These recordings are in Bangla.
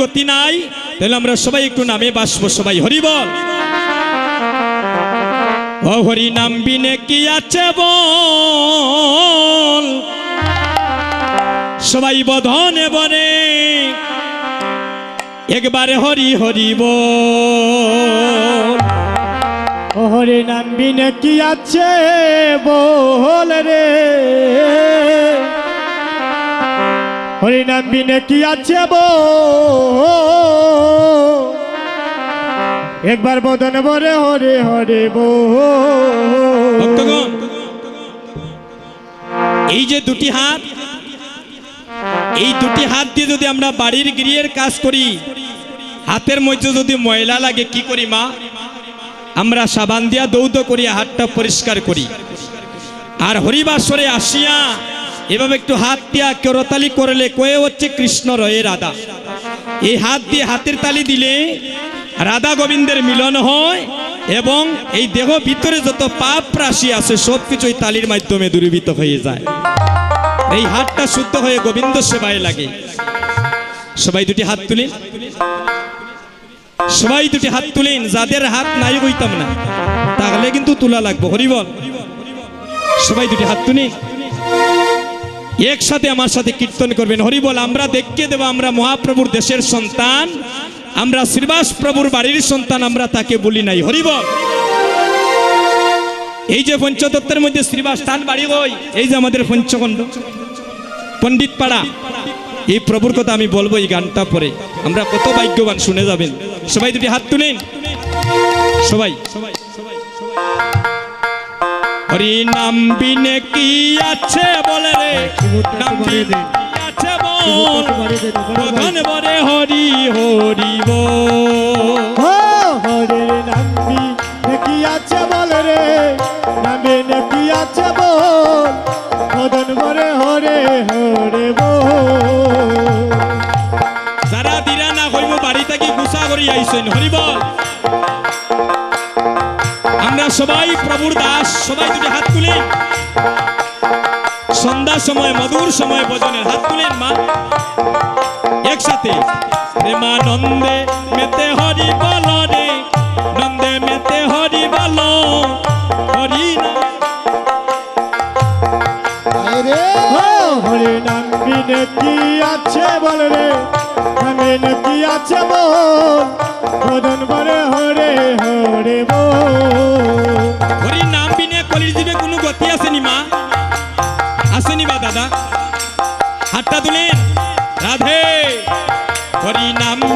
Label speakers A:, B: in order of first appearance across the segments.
A: গতি নাই, তাহলে আমরা সবাই একটু নামে বাসবো, সবাই হরি বল। হরি নাম বিনে কি আছে বল? সবাই বধনে বনে, একবারে হরি হরি বল।
B: হরে নাম বিনে কি আছে বল রে? হরে নাম বিনে কি আছে বল একবার বদন বরে হরে হরে
A: ভক্তগণ, এই যে দুটি হাত, এই দুটি হাত দিয়ে যদি আমরা বাড়ির গৃহের কাজ করি, হাতের মধ্যে যদি ময়লা লাগে, কি করি মা? আমরা সাবান দিয়া দৌদ করি হাতটা পরিষ্কার করি। আর হরিবাসরে আসিয়া এভাবে একটু হাত দিয়া করতালি করলে কয়ে হচ্ছে কৃষ্ণ রয়ে রাধা। এই হাত দিয়ে হাতের তালি দিলে রাধা গোবিন্দের মিলন হয় এবং এই দেহ ভিতরে যত পাপ রাশি আছে, সব কিছু তালির মাধ্যমে দূরীভূত হয়ে যায়। এই হাতটা শুদ্ধ হয়ে গোবিন্দ সেবায় লাগে। সবাই দুটি হাত তুলেন। সবাই দুটি হাত তুলেন, যাদের হাত নাই হইতাম না, তাহলে কিন্তু তোলা লাগবো। হরিবল সবাই দুটি হাত তুলেন। একসাথে আমার সাথে কীর্তন করবেন। হরিবল আমরা দেখিয়ে দেব, আমরা মহাপ্রভুর দেশের সন্তান, আমরা শ্রীবাস প্রভুর বাড়ির সন্তান, আমরা তাকে বলি নাই। হরিবল এই যে পঞ্চদত্তের মধ্যে শ্রীবাস, তার বাড়ি হই এই যে আমাদের পঞ্চখণ্ড পণ্ডিত পাড়া এই প্রভুর কথা আমি বলব এই গানটা পরে। আমরা কত ভাগ্যবান, শুনে যাবেন। সবাই দুটি হাত তুলেন। সবাই সবাই। হরি নাম বিনে কি আছে বলে রে? নাম বিনে কি আছে বল? প্রধান বরে হরি হরি বল।
B: ও হরে নাম বিনে কি আছে বল রে? নাম বিনে কি আছে বল? বদন বরে হরে হরে বল।
A: যারা দিরা না কইব বাড়ি থেকে গুছা করি আইছেন? হরি বল। আমরা সবাই প্রভুর দাস সবাই দুটি হাত তুলেন সন্ধ্যা সময়, মধুর সময় ভজনের হাত তুলেন মা। একসাথে, প্রেমানন্দে মেতে হরি বল
B: নাম বিনে কি আছে বল রে? বিনে কি আছে বল? বদন বরে হরে হরে
A: হরি নাম বিনে কলির জীবে কোনো গতি আসেনি মা। আসেনি বা দাদা। হাতটা তুলেন। রাধে। হরি নাম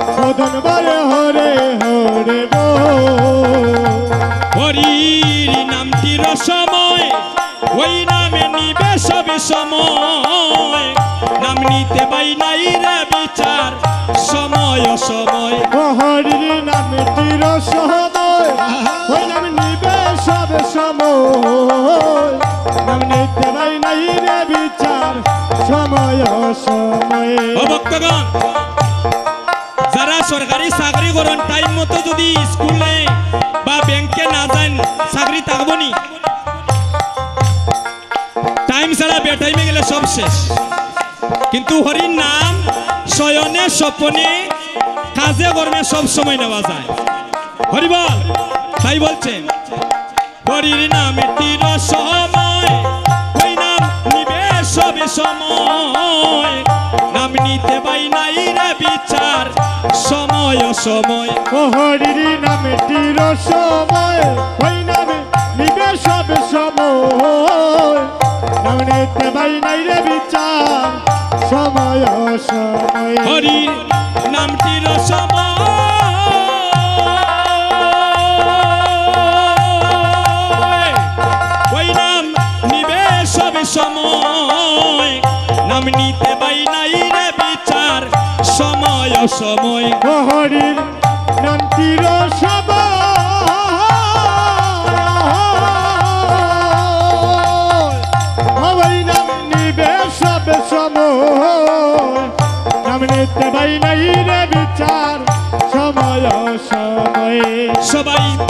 A: বল
B: মদন বরে হরে হরে
A: হরির নামটির সময় ওই নামে নিবে সবে সময়। নাম নিতে পাই নাই রে বিচার সময় সময়
B: ও হরির নামে তীর সময় ওই নাম নিবে সব সময়। নাম নিতে পাই নাই রে বিচার সময় সময়ে
A: ভক্তগণ সরকারি চাকরি করেন টাইম মতো যদি স্কুলে বা ব্যাংকে না যান, চাকরি থাকবনি টাইম ছাড়া বেটাইমে গেলে সব শেষ। কিন্তু হরির নাম, শয়নে, স্বপনে, কাজে কর্মে সব সময় নেওয়া যায়। হরিবল তাই বলছেন। হরির নাম তীর সময় সময়।
B: ও হরির নামে তির সময়। ওই নামে নিবে সব সময়। ভাই নাই রে বিচার। সময় সময়
A: হরি নামটির সময়।
B: রসময় হরির নামটি রসময়
A: সবাই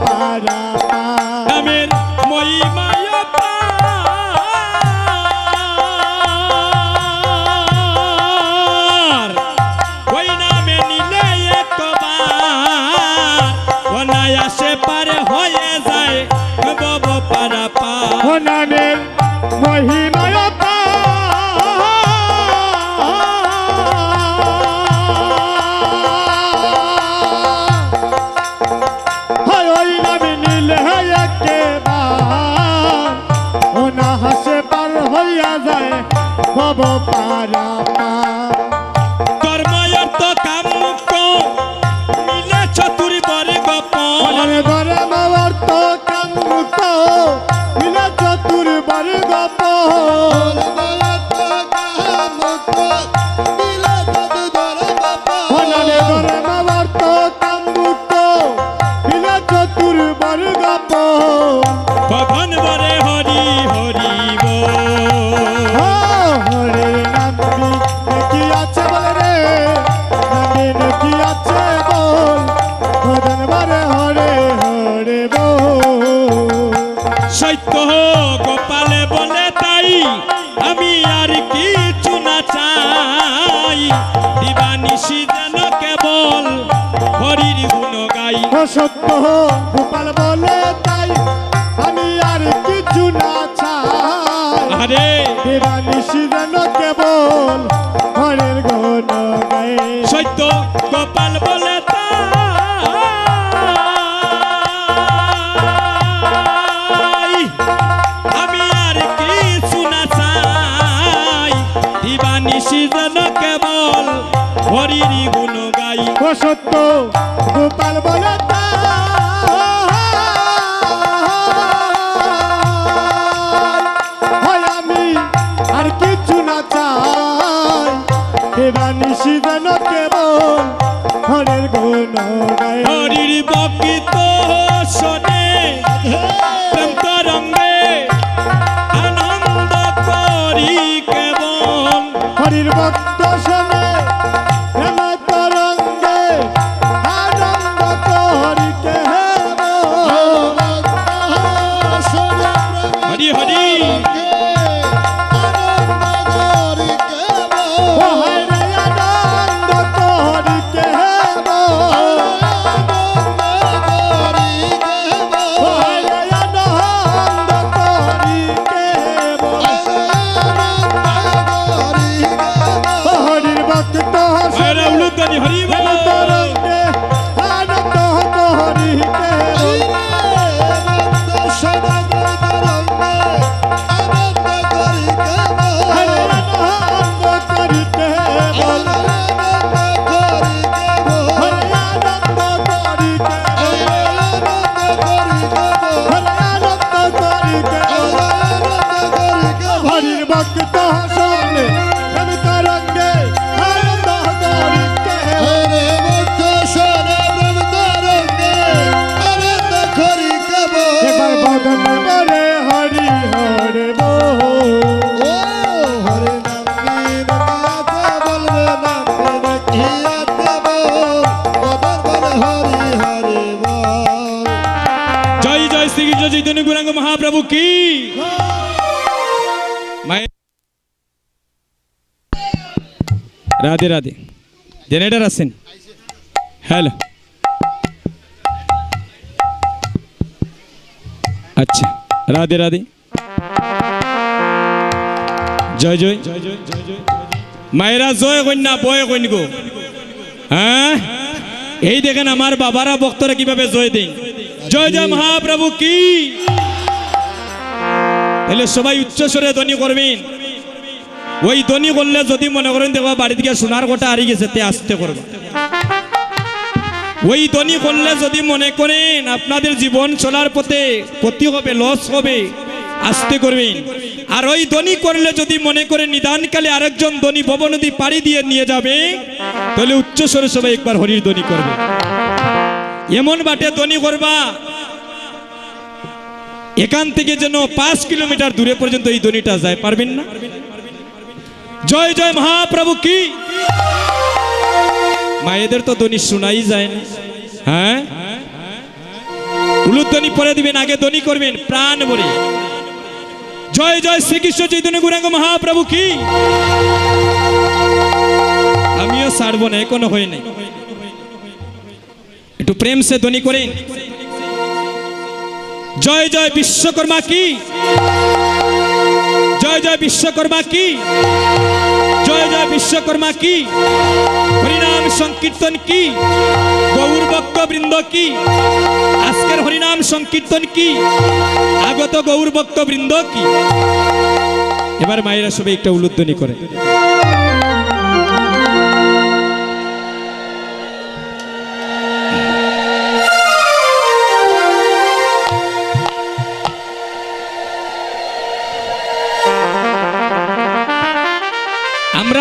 A: পারা
B: নামের মহিমায় আসে পারে
A: হয়ে যায় বাবা পারা।
B: পা নামের মহিমায় রামা তোর মায়ের তো কাম মুক্ত মিলে চতুরি বরে গপ আরে বরে মায়ের
A: সত্য গোপাল বল হরির গুণ গাই।
B: ও সত্য গোপাল বলতা
A: মহাপ্রভু কি? রাধে রাধে। জেনারেটার আছেন? হ্যালো। আচ্ছা রাধে রাধে। জয় জয়। মায়েরা, জয় কন্যা বয় কইন গো। হ্যাঁ? এই দেখেন আমার বাবারা ভক্তরা কীভাবে জয় দেন জয় জয় মহাপ্রভু কি? তাহলে সবাই উচ্চ স্বরে ধ্বনি করবেন। ওই ধ্বনি করলে যদি মনে করেন দেখবা বাড়িতে গিয়ে সোনার গোটা হারিয়ে গেছে, তে আসতে করবে। ওই ধ্বনি করলে যদি মনে করেন আপনাদের জীবন চলার পথে ক্ষতি হবে লস হবে, আসতে করবেন। আর ওই ধ্বনি করলে যদি মনে করেন নিদানকালে আরেকজন ধ্বনি ভব নদী পাড়ি দিয়ে নিয়ে যাবে, তাহলে উচ্চ স্বরে সবাই একবার হরির ধ্বনি করবে। এমন বাটে ধ্বনি করবা এখান থেকে যেন পাঁচ কিলোমিটার দূরে পর্যন্ত এই ধ্বনিটা যায়, পারবেন না? জয় জয় মহাপ্রভু কি? মায়েদের তো ধ্বনি শোনাই যায় না। হ্যাঁ? উলুধ্বনি পরে দিবেন, আগে ধ্বনি করবেন, প্রাণ বলে জয় জয় শ্রীকৃষ্ণ চৈতন্য গুরাঙ্গ মহাপ্রভু কি? আমিও ছাড়বো না, এখনও হয় নাই। একটু প্রেম সে ধ্বনি করেন। জয় জয় বিশ্বকর্মা কি? জয় জয় বিশ্বকর্মা কি? জয় জয় বিশ্বকর্মা কি? হরিনাম সংকীর্তন কি? গৌর বৃন্দ কি? আজকের হরিনাম সংকীর্তন কি? আগত গৌর বৃন্দ কি? এবার মায়েরা সবাই একটা উলুধ্বনি করে।